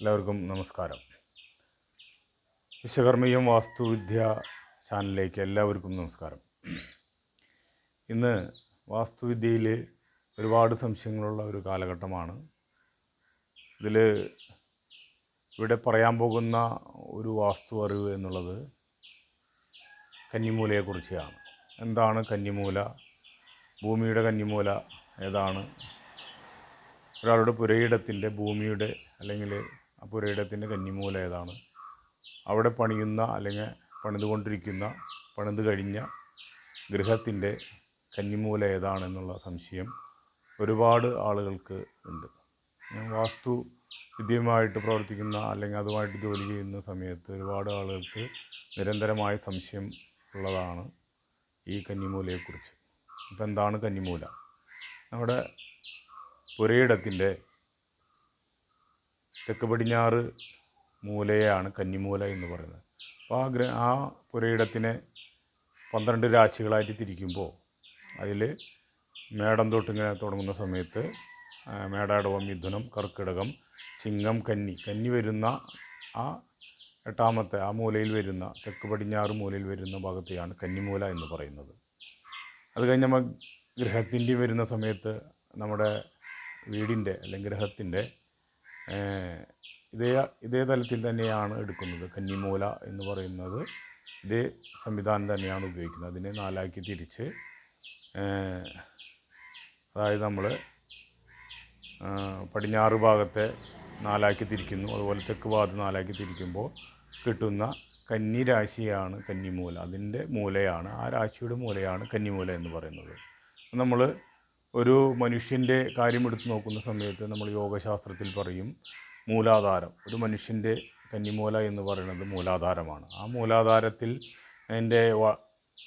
എല്ലാവർക്കും നമസ്കാരം. വിശ്വകർമ്മീയം വാസ്തുവിദ്യ ചാനലിലേക്ക് എല്ലാവർക്കും നമസ്കാരം. ഇന്ന് വാസ്തുവിദ്യയിൽ ഒരുപാട് സംശയങ്ങളുള്ള ഒരു കാലഘട്ടമാണ്. ഇതിൽ ഇവിടെ പറയാൻ പോകുന്ന ഒരു വാസ്തു അറിവ് എന്നുള്ളത് കന്നിമൂലയെക്കുറിച്ചാണ് എന്താണ് കന്നിമൂല? ഭൂമിയുടെ കന്നിമൂല ഏതാണ്? ഒരാളുടെ പുരയിടത്തിന്റെ ഭൂമിയുടെ അല്ലെങ്കിൽ ആ പുരയിടത്തിന്റെ കന്നിമൂല ഏതാണ്? അവിടെ പണിയുന്ന അല്ലെങ്കിൽ പണിതുകൊണ്ടിരിക്കുന്ന പണിത് കഴിഞ്ഞ ഗൃഹത്തിന്റെ കന്നിമൂല ഏതാണെന്നുള്ള സംശയം ഒരുപാട് ആളുകൾക്ക് ഉണ്ട്. വാസ്തു വിദ്യയുമായിട്ട് പ്രവർത്തിക്കുന്ന അല്ലെങ്കിൽ അതുമായിട്ട് ജോലി ചെയ്യുന്ന സമയത്ത് ഒരുപാട് ആളുകൾക്ക് നിരന്തരമായ സംശയം ഉള്ളതാണ് ഈ കന്നിമൂലയെക്കുറിച്ച്. അപ്പോൾ എന്താണ് കന്നിമൂല? നമ്മുടെ പുരയിടത്തിന്റെ തെക്ക് പടിഞ്ഞാറ് മൂലയാണ് കന്നിമൂല എന്ന് പറയുന്നത്. അപ്പോൾ ആ ഗ്ര ആ പുരയിടത്തിനെ പന്ത്രണ്ട് രാശികളായിട്ട് തിരിക്കുമ്പോൾ അതിൽ മേടം തൊട്ടിങ്ങനെ തുടങ്ങുന്ന സമയത്ത് മേടാടവം മിഥുനം കർക്കിടകം ചിങ്ങം കന്നി. കന്നി വരുന്ന ആ എട്ടാമത്തെ ആ മൂലയിൽ വരുന്ന തെക്ക് പടിഞ്ഞാറ് മൂലയിൽ വരുന്ന ഭാഗത്തെയാണ് കന്നിമൂല എന്ന് പറയുന്നത്. അത് കഴിഞ്ഞ് നമ്മൾ ഗ്രഹത്തിന്റെ വരുന്ന സമയത്ത് നമ്മുടെ വീടിന്റെ അല്ലെങ്കിൽ ഗൃഹത്തിന്റെ ഏഹ്, ഇതേ ഇതേ തലത്തിൽ തന്നെയാണ് എടുക്കുന്നത്. കന്നിമൂല എന്ന് പറയുന്നത് ഇതേ സംവിധാനം തന്നെയാണ് ഉപയോഗിക്കുന്നത്. അതിനെ നാലാക്കി തിരിച്ച് അതായത് നമ്മൾ പടിഞ്ഞാറ് ഭാഗത്തെ നാലാക്കി തിരിക്കുന്നു. അതുപോലെ തെക്ക് ഭാഗത്ത് നാലാക്കി തിരിക്കുമ്പോൾ കിട്ടുന്ന കന്നി രാശിയാണ് കന്നിമൂല. അതിന്റെ മൂലയാണ് ആ രാശിയുടെ മൂലയാണ് കന്നിമൂല എന്ന് പറയുന്നത്. നമ്മൾ ഒരു മനുഷ്യന്റെ കാര്യം എടുത്ത് നോക്കുന്ന സമയത്ത് നമ്മൾ യോഗശാസ്ത്രത്തിൽ പറയും മൂലാധാരം. ഒരു മനുഷ്യന്റെ കന്നിമൂല എന്ന് പറയുന്നത് മൂലാധാരമാണ്. ആ മൂലാധാരത്തിൽ അതിന്റെ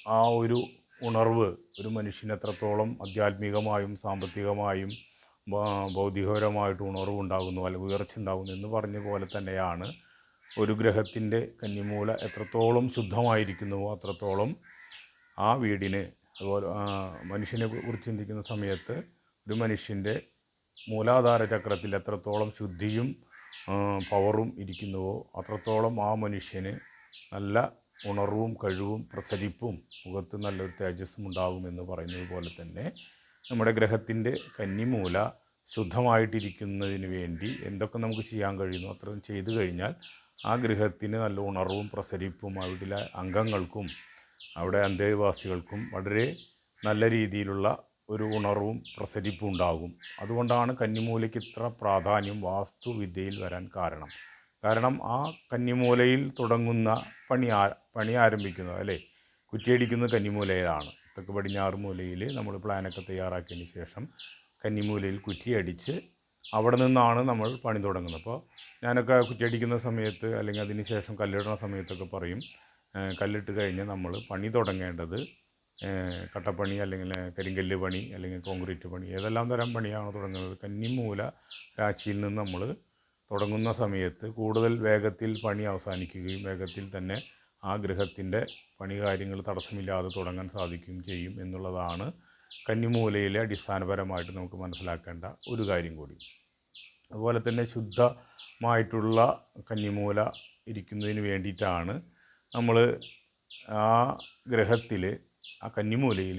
ആ ഒരു ഉണർവ് ഒരു മനുഷ്യന് എത്രത്തോളം ആധ്യാത്മികമായും സാമ്പത്തികമായും ഭൗതികപരമായിട്ട് ഉണർവ് ഉണ്ടാകുന്നു അല്ലെങ്കിൽ ഉയർച്ച ഉണ്ടാകുന്നു എന്ന് പറഞ്ഞ പോലെ തന്നെയാണ് ഒരു ഗ്രഹത്തിന്റെ കന്നിമൂല എത്രത്തോളം ശുദ്ധമായിരിക്കുന്നുവോ അത്രത്തോളം ആ വീടിന് അതുപോലെ മനുഷ്യനെ കുറിച്ച് ചിന്തിക്കുന്ന സമയത്ത് ഒരു മനുഷ്യന്റെ മൂലാധാര ചക്രത്തിൽ എത്രത്തോളം ശുദ്ധിയും പവറും ഇരിക്കുന്നുവോ അത്രത്തോളം ആ മനുഷ്യന് നല്ല ഉണർവും കഴിവും പ്രസരിപ്പും മുഖത്ത് നല്ലൊരു തേജസ്സും ഉണ്ടാകും എന്ന് പറയുന്നത് പോലെ തന്നെ നമ്മുടെ ഗ്രഹത്തിന്റെ കന്നിമൂല ശുദ്ധമായിട്ടിരിക്കുന്നതിന് വേണ്ടി എന്തൊക്കെ നമുക്ക് ചെയ്യാൻ കഴിയുന്നു അത്രയും ചെയ്തു കഴിഞ്ഞാൽ ആ ഗ്രഹത്തിന് നല്ല ഉണർവും പ്രസരിപ്പും അവിടെയുള്ള അംഗങ്ങൾക്കും അവിടെ അന്തേവാസികൾക്കും വളരെ നല്ല രീതിയിലുള്ള ഒരു ഉണർവും പ്രസരിപ്പും ഉണ്ടാകും. അതുകൊണ്ടാണ് കന്നിമൂലയ്ക്ക് ഇത്ര പ്രാധാന്യം വാസ്തുവിദ്യയിൽ വരാൻ കാരണം. കാരണം ആ കന്നിമൂലയിൽ തുടങ്ങുന്ന പണി പണി ആരംഭിക്കുന്നത് അല്ലേ? കുറ്റിയടിക്കുന്നത് കന്നിമൂലയിലാണ്. തെക്ക് പടിഞ്ഞാറ് മൂലയിൽ നമ്മൾ പ്ലാനൊക്കെ തയ്യാറാക്കിയതിന് ശേഷം കന്നിമൂലയിൽ കുറ്റിയടിച്ച് അവിടെ നിന്നാണ് നമ്മൾ പണി തുടങ്ങുന്നത്. അപ്പോൾ ഞാനൊക്കെ കുറ്റിയടിക്കുന്ന സമയത്ത് അല്ലെങ്കിൽ അതിന് ശേഷം കല്ലിടുന്ന സമയത്തൊക്കെ പറയും കല്ലിട്ട് കഴിഞ്ഞ് നമ്മൾ പണി തുടങ്ങേണ്ടത് കട്ടപ്പണി അല്ലെങ്കിൽ കരിങ്കല്ല് പണി അല്ലെങ്കിൽ കോൺക്രീറ്റ് പണി ഏതെല്ലാം തരം പണിയാണ് തുടങ്ങുന്നത്. കന്നിമൂല രാശിയിൽ നിന്ന് നമ്മൾ തുടങ്ങുന്ന സമയത്ത് കൂടുതൽ വേഗത്തിൽ പണി അവസാനിക്കുകയും വേഗത്തിൽ തന്നെ ആ ഗൃഹത്തിന്റെ പണി കാര്യങ്ങൾ തടസ്സമില്ലാതെ തുടങ്ങാൻ സാധിക്കുകയും ചെയ്യും എന്നുള്ളതാണ് കന്നിമൂലയിലെ അടിസ്ഥാനപരമായിട്ട് നമുക്ക് മനസ്സിലാക്കേണ്ട ഒരു കാര്യം കൂടി. അതുപോലെ തന്നെ ശുദ്ധമായിട്ടുള്ള കന്നിമൂല ഇരിക്കുന്നതിന് വേണ്ടിയിട്ടാണ് നമ്മൾ ആ ഗ്രഹത്തിൽ ആ കന്നിമൂലയിൽ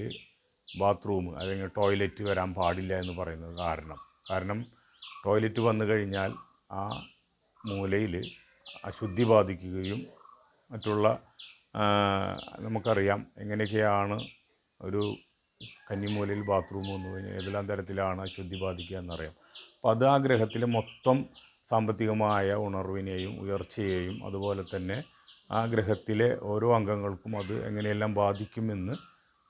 ബാത്റൂം അല്ലെങ്കിൽ ടോയ്ലറ്റ് വരാൻ പാടില്ല എന്ന് പറയുന്നത് കാരണം. കാരണം ടോയ്ലറ്റ് വന്നു കഴിഞ്ഞാൽ ആ മൂലയിൽ അശുദ്ധി ബാധിക്കുകയും മറ്റുള്ള നമുക്കറിയാം എങ്ങനെയൊക്കെയാണ് ഒരു കന്നിമൂലയിൽ ബാത്റൂം വന്നു കഴിഞ്ഞാൽ ഏതെല്ലാം തരത്തിലാണ് അശുദ്ധി ബാധിക്കുക എന്നറിയാം. അപ്പോൾ അത് ആ ഗ്രഹത്തിലെ മൊത്തം സാമ്പത്തികമായ ഉണർവിനെയും ഉയർച്ചയെയും അതുപോലെ തന്നെ ആ ഗ്രഹത്തിലെ ഓരോ അംഗങ്ങൾക്കും അത് എങ്ങനെയെല്ലാം ബാധിക്കുമെന്ന്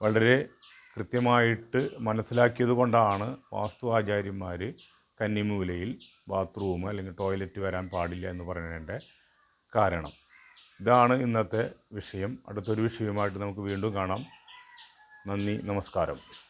വളരെ കൃത്യമായിട്ട് മനസ്സിലാക്കിയത് കൊണ്ടാണ് വാസ്തു ആചാര്യന്മാർ കന്നിമൂലയിൽ ബാത്റൂം അല്ലെങ്കിൽ ടോയ്ലറ്റ് വരാൻ പാടില്ല എന്ന് പറയുന്നതിന്റെ കാരണം. ഇതാണ് ഇന്നത്തെ വിഷയം. അടുത്തൊരു വിഷയമായിട്ട് നമുക്ക് വീണ്ടും കാണാം. നന്ദി നമസ്കാരം.